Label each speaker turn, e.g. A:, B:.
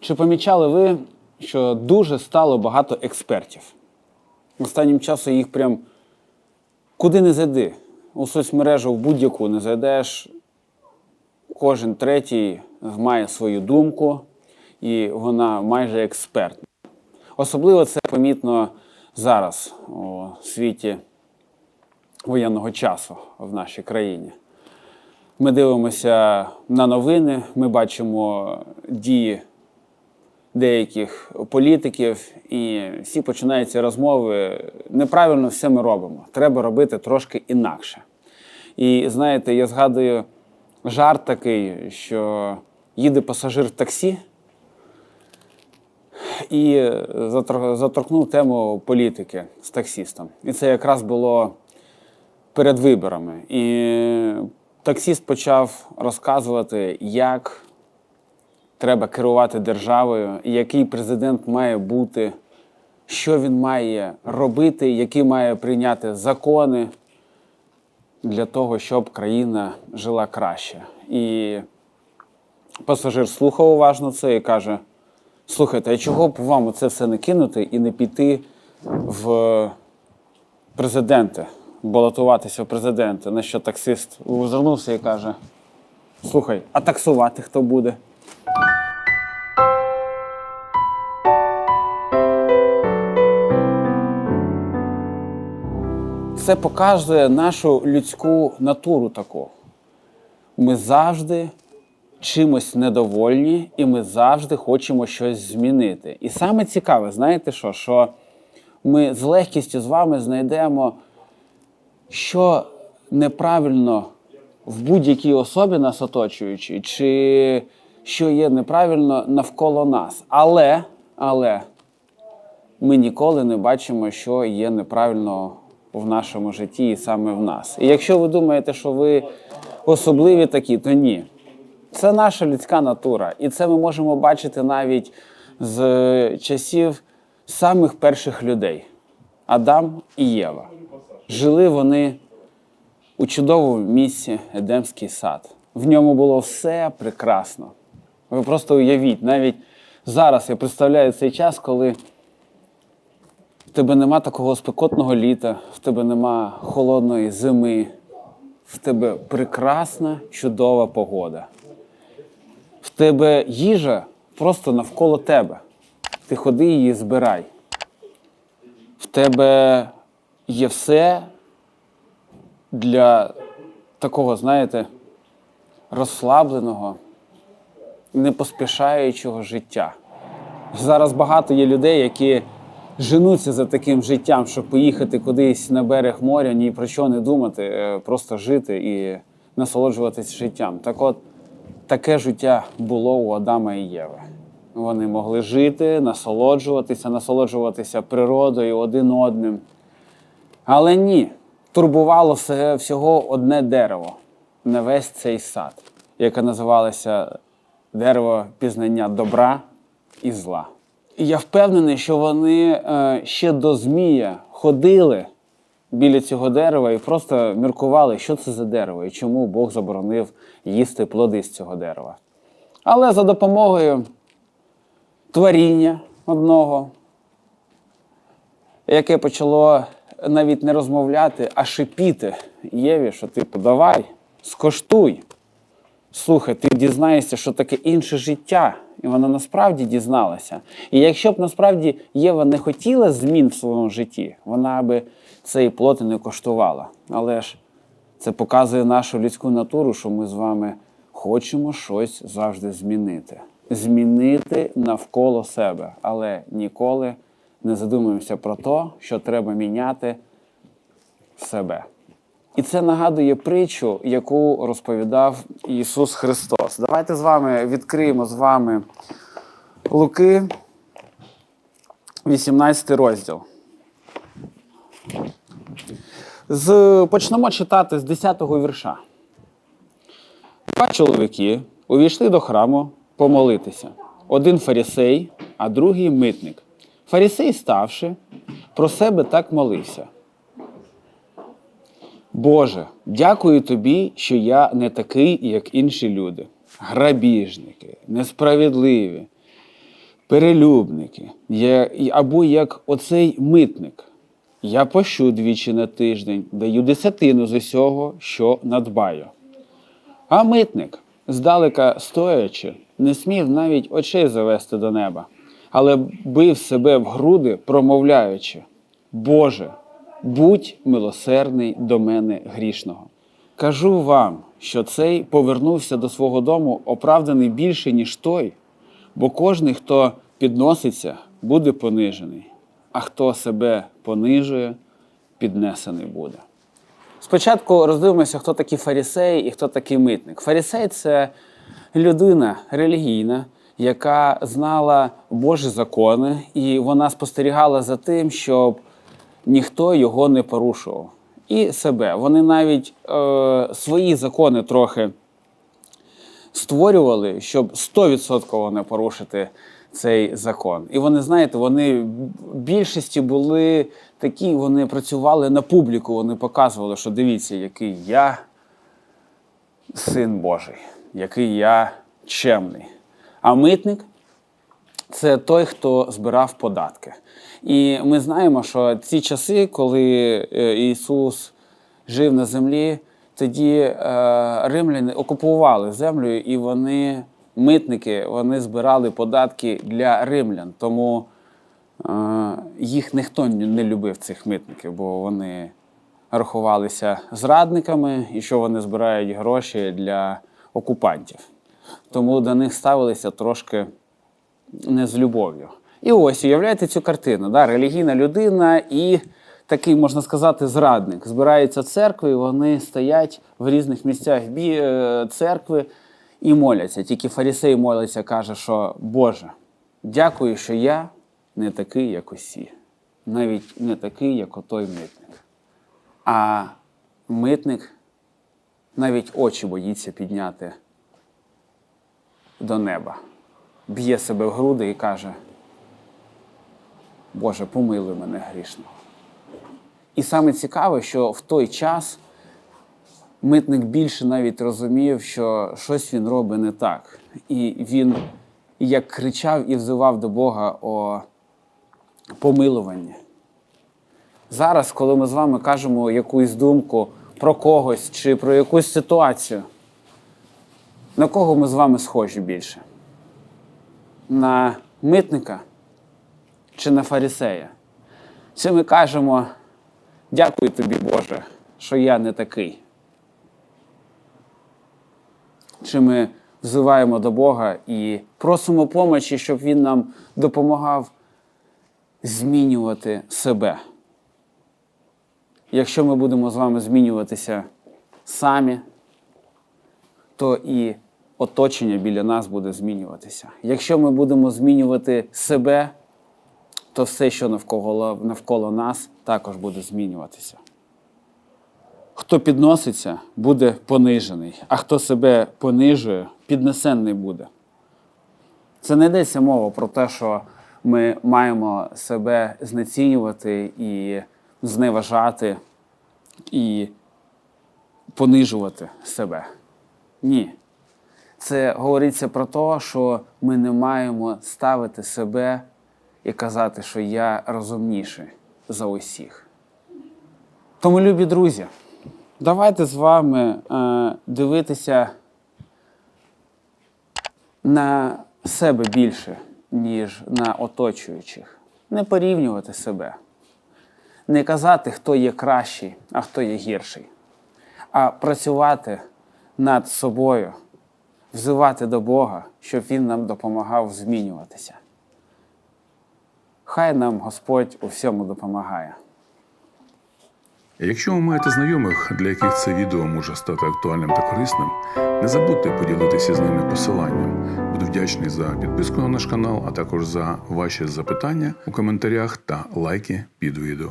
A: Чи помічали ви, що дуже стало багато експертів? Останнім часом їх прям куди не зайди. У соцмережу в будь-яку не зайдеш. Кожен третій має свою думку, і вона майже експертна. Особливо це помітно зараз у світі воєнного часу в нашій країні. Ми дивимося на новини, ми бачимо дії деяких політиків, і всі починаються розмови. Неправильно все ми робимо. Треба робити трошки інакше. І знаєте, я згадую жарт такий, що їде пасажир в таксі і заторкнув тему політики з таксістом. І це якраз було перед виборами. І таксіст почав розказувати, як треба керувати державою, який президент має бути, що він має робити, які має прийняти закони для того, щоб країна жила краще. І пасажир слухав уважно це і каже: слухайте, а чого б вам це все не кинути і не піти в президенти, балотуватися в президенти? На що таксист озирнувся і каже: Слухай, а таксувати хто буде? Це показує нашу людську натуру таку. Ми завжди чимось недовольні, і ми завжди хочемо щось змінити. І саме цікаве, знаєте що? Що ми з легкістю з вами знайдемо, що неправильно в будь-якій особі нас оточуючій, чи що є неправильно навколо нас. Але, але ми ніколи не бачимо, що є неправильно в нашому житті і саме в нас. І якщо ви думаєте, що ви особливі такі, то ні. Це наша людська натура. І це ми можемо бачити навіть з часів самих перших людей Адам і Єва. Жили вони у чудовому місці Едемський сад. В ньому було все прекрасно. Ви просто уявіть, навіть зараз я представляю цей час, коли в тебе нема такого спекотного літа, в тебе нема холодної зими, в тебе прекрасна, чудова погода. В тебе їжа просто навколо тебе. Ти ходи її збирай. В тебе є все для такого, знаєте, розслабленого, непоспішаючого життя. Зараз багато є людей, які женуться за таким життям, щоб поїхати кудись на берег моря, ні про що не думати, е, просто жити і насолоджуватись життям. Так от, таке життя було у Адама і Єви. Вони могли жити, насолоджуватися, насолоджуватися природою один одним. Але ні, турбувало всього одне дерево, не весь цей сад, яке називалося дерево пізнання добра і зла. І я впевнений, що вони е, ще до Змія ходили біля цього дерева і просто міркували, що це за дерево і чому Бог заборонив їсти плоди з цього дерева. Але за допомогою творіння одного, яке почало навіть не розмовляти, а шипіти Єві, що типу, давай, скоштуй. Слухай, ти дізнаєшся, що таке інше життя, і вона насправді дізналася. І якщо б насправді Єва не хотіла змін в своєму житті, вона би цей плод і не коштувала. Але ж це показує нашу людську натуру, що ми з вами хочемо щось завжди змінити. Змінити навколо себе, але ніколи не задумуємося про те, що треба міняти себе. І це нагадує притчу, яку розповідав Ісус Христос. Давайте з вами відкриємо з вами Луки, 18 розділ. З, почнемо читати з 10-го вірша. Два чоловіки увійшли до храму помолитися. Один фарисей, а другий митник. Фарисей, ставши, про себе так молився. Боже, дякую тобі, що я не такий, як інші люди. Грабіжники, несправедливі, перелюбники, і- або як оцей митник. Я пощу двічі на тиждень, даю десятину з усього, що надбаю. А митник, здалека стоячи, не смів навіть очей завести до неба, але бив себе в груди, промовляючи: Боже, будь милосердний до мене грішного. Кажу вам, що цей повернувся до свого дому оправданий більше, ніж той, бо кожний, хто підноситься, буде понижений, а хто себе понижує, піднесений буде. Спочатку роздивимося, хто такий фарисей і хто такий митник. Фарисей це людина релігійна, яка знала Божі закони, і вона спостерігала за тим, щоб ніхто його не порушував. І себе. Вони навіть е, свої закони трохи створювали, щоб 100% не порушити цей закон. І вони, знаєте, вони більшості були такі, вони працювали на публіку, вони показували, що дивіться, який я син Божий, який я чемний. А митник це той, хто збирав податки. І ми знаємо, що ці часи, коли е, Ісус жив на землі, тоді е, римляни окупували землю, і вони, митники, вони збирали податки для римлян. Тому е, їх ніхто не любив, цих митників, бо вони рахувалися зрадниками і що вони збирають гроші для окупантів. Тому до них ставилися трошки не з любов'ю. І ось уявляєте цю картину. Да? Релігійна людина і такий, можна сказати, зрадник. Збираються церкви, і вони стоять в різних місцях е, церкви і моляться. Тільки фарисей молиться, каже, що Боже, дякую, що я не такий, як усі, навіть не такий, як отой митник. А митник навіть очі боїться підняти до неба б'є себе в груди і каже: Боже, помилуй мене грішного. І саме цікаве, що в той час митник більше навіть розумів, що щось він робить не так. І він як кричав і взивав до Бога о помилуванні. Зараз, коли ми з вами кажемо якусь думку про когось чи про якусь ситуацію, на кого ми з вами схожі більше? На митника чи на фарисея? Чи ми кажемо, дякую тобі, Боже, що я не такий? Чи ми взиваємо до Бога і просимо помочі, щоб Він нам допомагав змінювати себе? Якщо ми будемо з вами змінюватися самі, то і оточення біля нас буде змінюватися. Якщо ми будемо змінювати себе, то все, що навколо, навколо нас, також буде змінюватися. Хто підноситься, буде понижений, а хто себе понижує, піднесений буде. Це не йдеться мова про те, що ми маємо себе знецінювати і зневажати і понижувати себе. Ні. Це говориться про те, що ми не маємо ставити себе і казати, що я розумніший за усіх. Тому, любі друзі, давайте з вами е, дивитися на себе більше, ніж на оточуючих. Не порівнювати себе, не казати, хто є кращий, а хто є гірший, а працювати над собою взивати до Бога, щоб Він нам допомагав змінюватися. Хай нам Господь у всьому допомагає.
B: Якщо ви маєте знайомих, для яких це відео може стати актуальним та корисним, не забудьте поділитися з ними посиланням. Буду вдячний за підписку на наш канал, а також за ваші запитання у коментарях та лайки під відео.